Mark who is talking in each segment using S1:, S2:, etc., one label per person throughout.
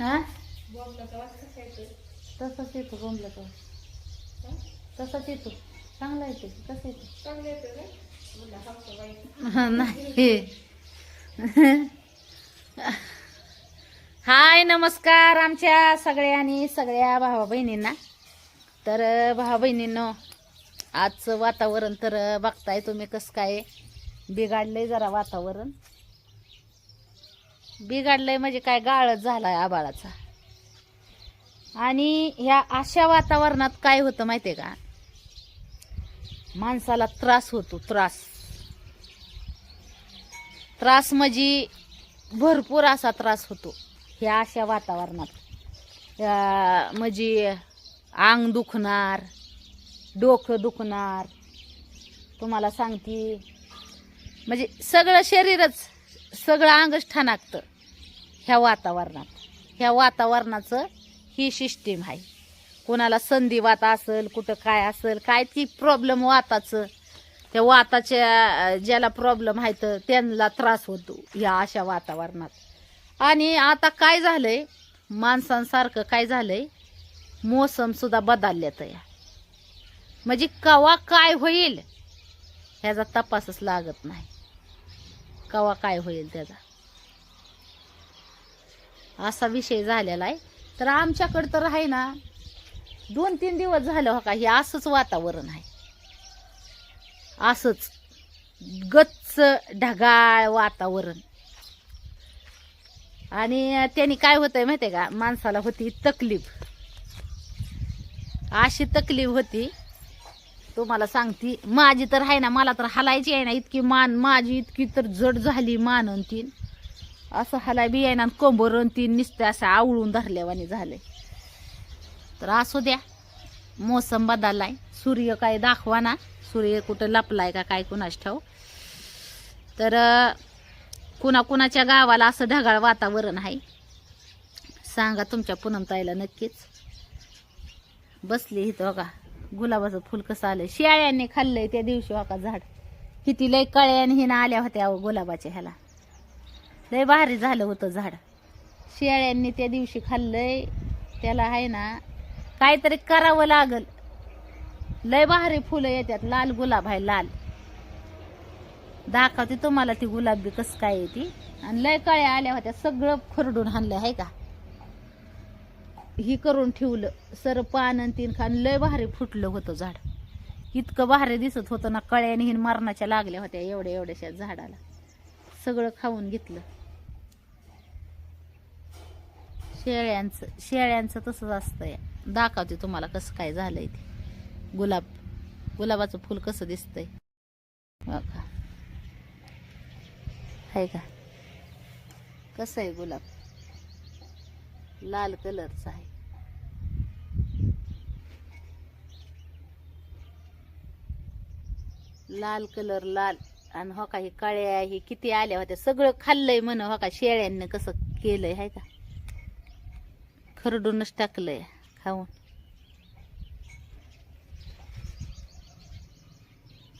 S1: हा? तसंच येतो बोंबलाचा
S2: हं?
S1: तसंच येतो. चांगला येतो. कसं येतो नाही. हाय नमस्कार आमच्या सगळ्यांनी सगळ्या भावा बहिणींना. तर भावा बहिणींनो आजचं वातावरण तर बघताय तुम्ही कसं काय बिघाडलंय जरा वातावरण. बिघडलंय म्हणजे काय गाळच झालाय आबाळाचा. आणि ह्या अशा वातावरणात काय होतं माहितीये का? माणसाला त्रास होतो त्रास. त्रास म्हणजे भरपूर असा त्रास होतो ह्या अशा वातावरणात. या म्हणजे अंग दुखणार डोकं दुखणार. तुम्हाला सांगते. म्हणजे सगळं शरीरच सगळं अंगच ठाणाकतं ह्या वातावरणात. ह्या वातावरणाचं ही सिस्टीम आहे. कोणाला संधिवात असेल कुठं काय असेल काय ती प्रॉब्लेम वाताचं. त्या वाताच्या ज्याला प्रॉब्लेम आहे तर त्यांना त्रास होतो या अशा वातावरणात. आणि आता काय झालंय? माणसांसारखं काय झालंय? आहे सुद्धा बदलल्यात या. म्हणजे कवा काय होईल? ह्याचा तपासच लागत नाही. कवा काय होईल त्याचा? असा विषय झालेला आहे. तर आमच्याकडं तर आहे ना दोन तीन दिवस झालं हो का हे असंच वातावरण आहे. असंच गच्च ढगाळ वातावरण. आणि त्यांनी काय होतंय माहितीये का माणसाला होती तकलीफ. अशी तकलीफ होती. तुम्हाला सांगती माझी तर आहे ना मला तर हलायची आहे ना इतकी मान माझी इतकी तर जड झाली मानन तीन. असं हलाय बी आहे ना कंबर तीन नुसते असं आवळून धरल्यावानी झाले तर असू द्या मोसम बदललाय. सूर्य काय दाखवा ना सूर्य कुठं लपलाय का काय कुणाच ठाऊ तर कुणाकुणाच्या गावाला असं ढगाळ वातावरण आहे? सांगा तुमच्या पुनमताईला नक्कीच. बसली इथं बघा. गुलाबाचं फुल कसं आलं शियाळ्यांनी खाल्लंय त्या दिवशी बघा झाड. किती लय कळ्यान हिना आल्या होत्या अहो गुलाबाच्या ह्याला. लय भारी झालं होतं झाड. शियाळ्यांनी त्या दिवशी खाल्लंय. त्याला आहे ना काहीतरी करावं लागल. लय भारी फुलं येतात लाल गुलाब आहे लाल. दाखवते तुम्हाला ती गुलाबी कसं काय येते आणि लय कळ्या आल्या होत्या सगळं खरडून आणलं आहे का? ही करून ठेवलं सर पान आणि तीन खान लय भारी फुटलं होतं झाड. इतकं भारी दिसत होतं ना कळ्याने हिन मरणाच्या लागल्या होत्या एवढ्या एवढ्याशा झाडाला. सगळं खाऊन घेतलं. शेळ्यांचं शेळ्यांचं तसंच असतंय. दाखवते तुम्हाला कसं काय झालंय ते. गुलाब गुलाबाचं फुल कसं दिसतंय. बघा. आहे का? कसं आहे गुलाब? लाल कलरचा आहे. लाल कलर लाल. आणि हो का हे काळ्या हे किती आल्या होत्या. सगळं खाल्लंय म्हण हो का शेळ्यांनी कसं केलंय हाय का? खरडूनच टाकलंय खाऊन.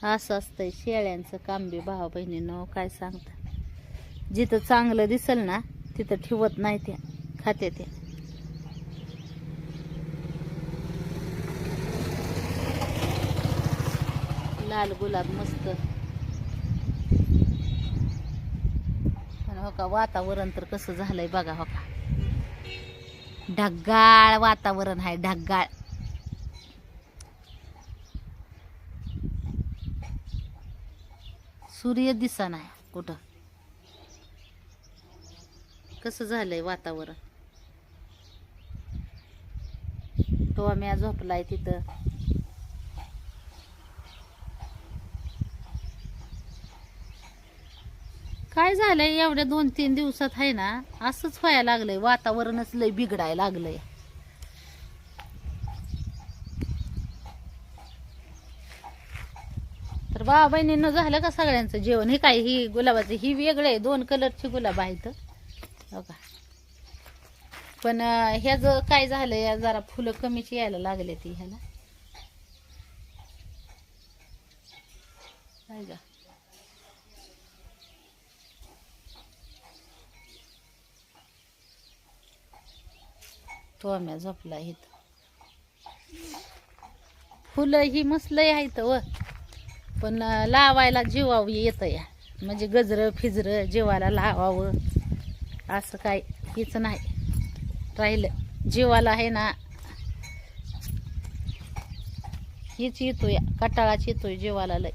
S1: असं असतंय शेळ्यांचं काम बी भावा बहिणीनं काय सांगता. जिथं चांगलं दिसल ना तिथं ठेवत नाही त्या खाते ते लाल गुलाब मस्त. पण हो का वातावरण तर कसं झालंय बघा हो का. ढगाळ वातावरण आहे ढगाळ. सूर्य दिसा नाही कुठं? कसं झालंय वातावरण? तो आम्ही झोपलाय तिथं. काय झालंय? एवढ्या दोन तीन दिवसात आहे ना असंच व्हायला लागलंय. वातावरणच लय बिघडायला लागलंय. तर बा बहिणीनं झालं का सगळ्यांचं जेवण? हे काय ही गुलाबाचं ही वेगळं आहे. दोन कलरची गुलाब आहेत. हो का? पण ह्याच ह्याचं काय झालंय? जरा फुलं कमीची यायला लागले ती ह्याला. काय का तो आम्या झोपला इथं. फुलं ही मस्त लय आहेत व. पण लावायला जीवाव येतं या. म्हणजे गजरं फिजरं जीवाला लावावं. असं काय हीच नाही. राहिलं. जीवाला आहे ना हीच येतोय. कटाळाच येतोय जीवाला लय.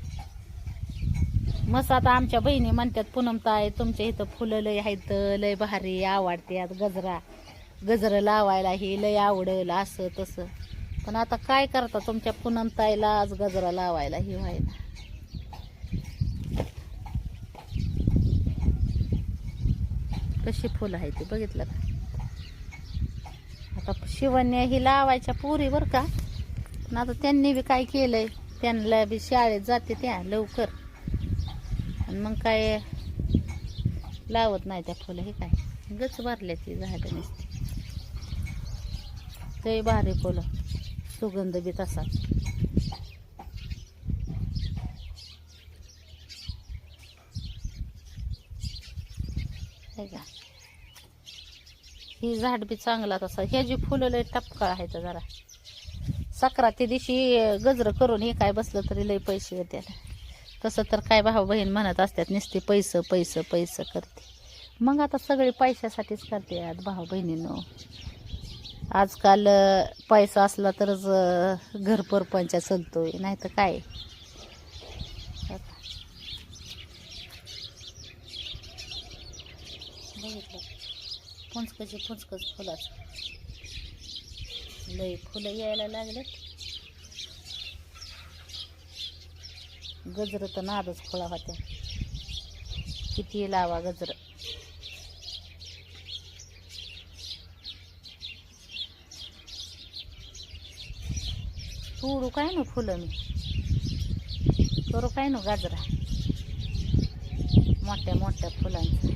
S1: मस्त आता आमच्या बहिणी म्हणतात पुनमताय तुमच्या इथं फुलं लय आहेत लय भारी आवडतात गजरा. गजरं लावायला हे लय आवडेल असं तसं. पण आता काय करता तुमच्या पुनमताईला आज गजरा लावायला हे व्हायला? कशी फुलं आहे ती बघितलं का? आता शिवण्या ही लावायच्या पुरी बर का. पण आता त्यांनी बी काय केलंय? त्यांना बी शाळेत जाते त्या लवकर. आणि मग काय लावत नाही त्या फुलं हे काय? गच भरल्या ती झाडं नसते. लय भारी फुलं. सुगंध बी तसा. हे का? ही झाड बी चांगला तसा. हे जी फुलं लय टपकाळ आहेत जरा. सक्राती दिवशी गजर करून हे काय बसलं तरी लय पैसे येतात. तसं तर काय भाऊ बहीण म्हणत असतात नुसते पैसं पैसं पैसं करते. मग आता सगळे पैशासाठीच करते आज भाऊ बहिणीनं आजकाल पैसा असला तरच घर परपंच चालतोय नाही तर काय? बघितलं. फुंचकचे फुंचकच फुलाच. लय फुलं यायला लागलेत. गजरं तर नादच फुला होत्या. किती लावा गजरं. तोडू काय ना फुलं मी. करू काय ना गाजरा. मोठ्या मोठ्या फुलांचं.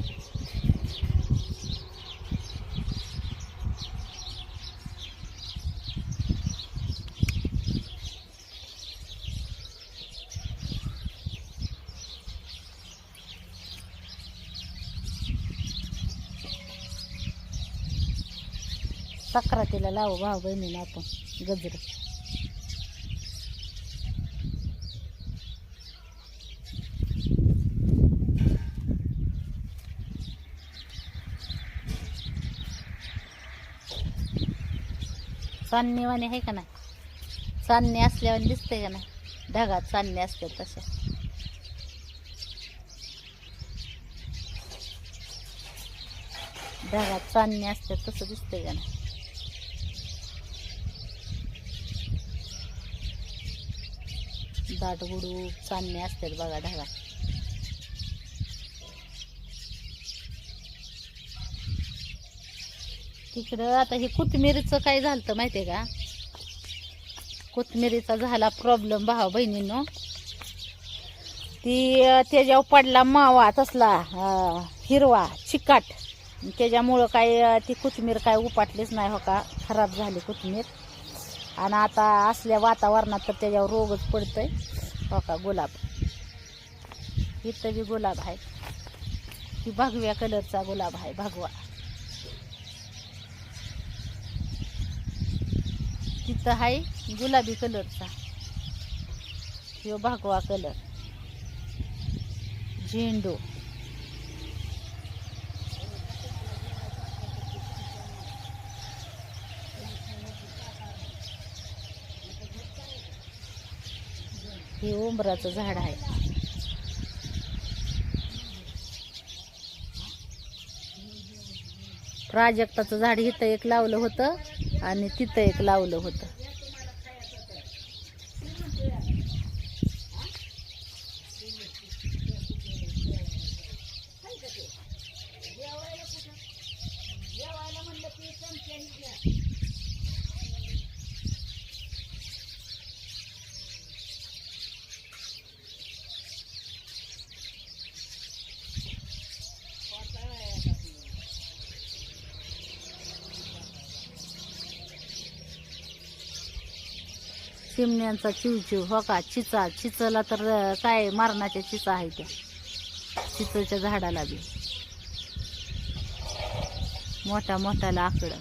S1: तक्रातीला लावू भाऊ बहिणीला आपण गजर. चांदणीवाणी आहे का नाही? चांदणी असल्यावर दिसते का नाही? ढगात चांदणी असते तशा. ढगात चांदणी असते तसं दिसते का नाही? दाट गुडू चांदणी असतात बघा ढगात. तिकडं आता हे कोथमिरीचं काय झालं माहिती आहे का? कोथमिरीचा झाला प्रॉब्लेम भावा बहिणीनं. ती त्याच्यावर पडला मावा तसला हिरवा चिकाट. त्याच्यामुळं काय ती कोथमीर काय उपाटलीच नाही हो का? खराब झाली कोथमीर आणि आता असल्या वातावरणात तर त्याच्यावर रोगच पडतोय. हो का गुलाब? इथं बी गुलाब आहे. ही भगव्या कलरचा गुलाब आहे भगवा. तिथं आहे गुलाबी कलरचा. ह्यो भागवा कलर. झेंडू. हे उंबराचं झाड आहे. प्राजक्ताचं झाड इथं एक लावलं होतं. आणि तिथं एक लावलं होतं. चिमण्यांचा चिवचिव हो का? चिचा चिचला तर काय मारणाच्या चिचा आहे त्या. चिचच्या झाडाला बी. मोठा मोठा लाकडं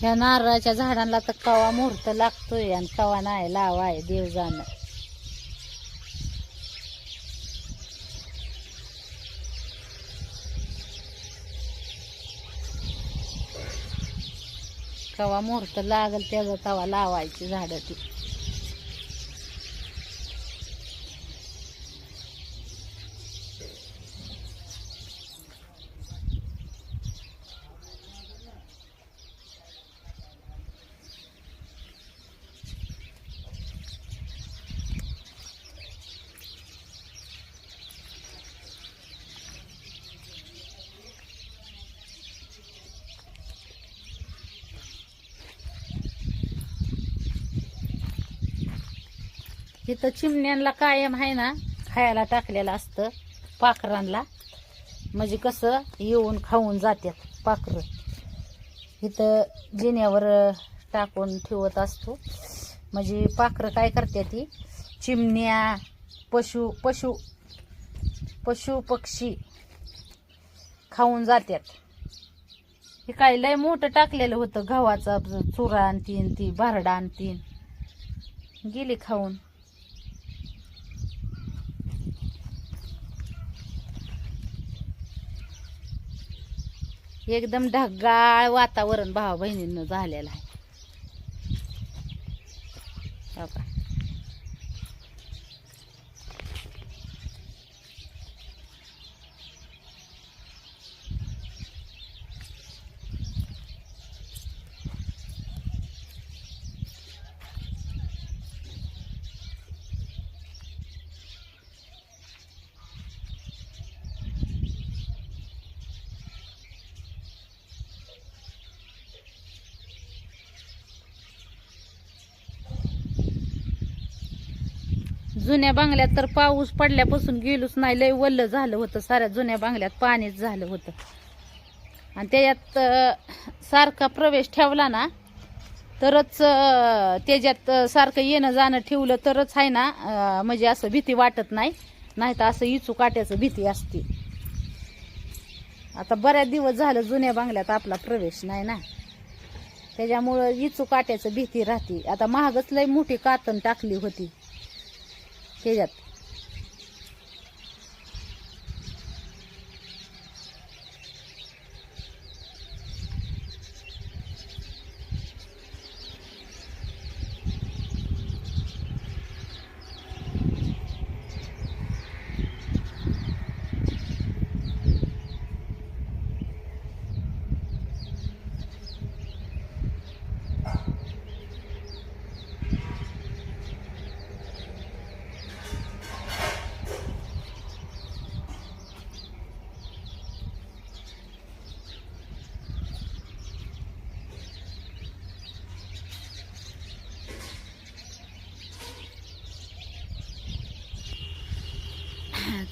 S1: ह्या नारळाच्या झाडांना तर कवा मुहूर्त लागतोय आणि कवा नाही लावाय देव जाणं कवा मुहूर्त लागल त्याचा तवा लावायची झाडं ती इथं चिमण्यांना कायम आहे ना खायला टाकलेलं असतं पाखरांना म्हणजे कसं येऊन खाऊन जातात पाखरं. इथं जिन्यावर टाकून ठेवत असतो. म्हणजे पाखरं काय करते ती? चिमण्या पशु पशु पशु पक्षी खाऊन जातात हे काय लय मोठं टाकलेलं होतं गव्हाचा चुरा आणतीन ती भारडा आणतीन. गेली खाऊन. एकदम ढगाळ वातावरण भावा बहिणींना झालेलं आहे हो का? जुन्या बांगल्यात तर पाऊस पडल्यापासून गेलोच नाही. लय वल्ल झालं होतं साऱ्या जुन्या बांगल्यात पाणीच झालं होतं. आणि त्याच्यात सारखा प्रवेश ठेवला ना तरच त्याच्यात सारखं येणं जाणं ठेवलं तरच आहे ना म्हणजे असं भीती वाटत नाही. नाही तर असं इचू काट्याचं भीती असते. आता बऱ्याच दिवस झालं जुन्या बांगल्यात आपला प्रवेश नाही ना. त्याच्यामुळं इचू काट्याचं भीती राहते. आता महागच लय मोठी कातन टाकली होती. त्याच्यात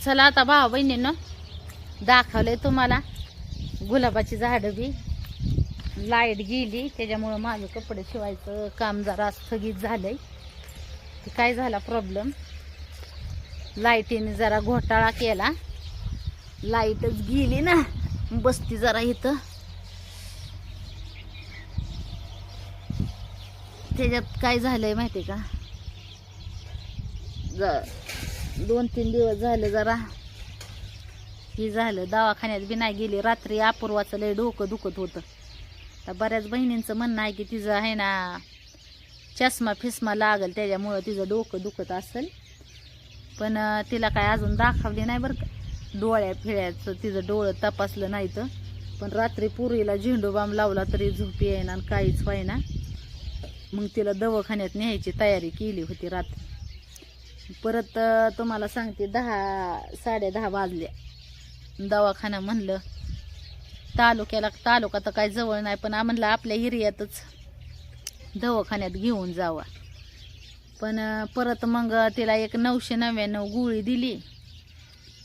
S1: चला आता भावा बहिणीनं दाखवलंय तुम्हाला. गुलाबाची झाडं बी. लाइट गेली त्याच्यामुळं माझं कपडे शिवायचं काम जरा स्थगित झालंय. ते काय झाला प्रॉब्लेम लाईटीने जरा घोटाळा केला. लाईटच गेली ना. बसती जरा इथं. त्याच्यात काय झालंय माहिती का? ज- दोन तीन दिवस झाले जरा. हे झालं. दवाखान्यात बी नाही गेली. रात्री अपूर्वाचं लय डोकं दुखत होतं. तर बऱ्याच बहिणींचं म्हणणं आहे की तिचं आहे ना चष्मा फिस्मा लागल त्याच्यामुळं तिचं डोकं दुखत असेल. पण तिला काय अजून दाखवली नाही बरं का. डोळ्या फिळ्याचं तिचं डोळं तपासलं नाही तर. पण रात्री पुरीला झेंडूबाम लावला तरी झोपी येईना आणि काहीच व्हायना मग तिला दवाखान्यात न्यायची तयारी केली होती रात्री. परत तुम्हाला सांगते दहा साडे दहा वाजल्या दवाखाना म्हणलं तालुक्याला तालुका तर काय जवळ नाही पण म्हणलं आपल्या एरियातच दवाखान्यात घेऊन जावा. पण परत मग तिला एक नऊशे नव्याण्णव गोळी दिली.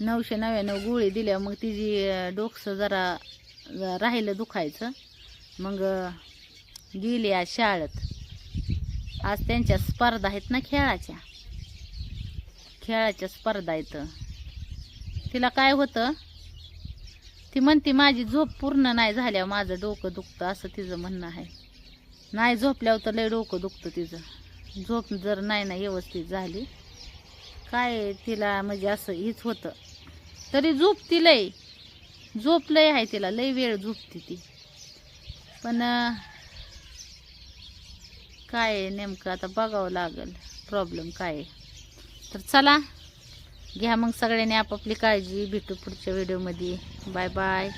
S1: नऊशे नव्याण्णव गोळी दिल्या मग तिची डोकसं जरा राहिलं दुखायचं. मग गेली आज शाळेत. आज त्यांच्या स्पर्धा आहेत ना खेळाच्या. खेळाच्या स्पर्धा आहेत तिला काय होतं? ती म्हणते माझी झोप पूर्ण नाही झाल्यावर माझं डोकं दुखतं असं तिचं म्हणणं आहे. नाही झोपल्यावर तर लय डोकं दुखतं तिचं. झोप जर नाही ना व्यवस्थित झाली काय तिला म्हणजे असं हीच होतं. तरी झोपती लय. झोप लय आहे तिला लय वेळ झोपती ती. पण काय नेमकं आता बघावं लागेल. प्रॉब्लेम काय आहे? तर चला घ्या मग सगळ्यांनी आपापली काळजी. भेटू पुढच्या व्हिडिओमध्ये बाय बाय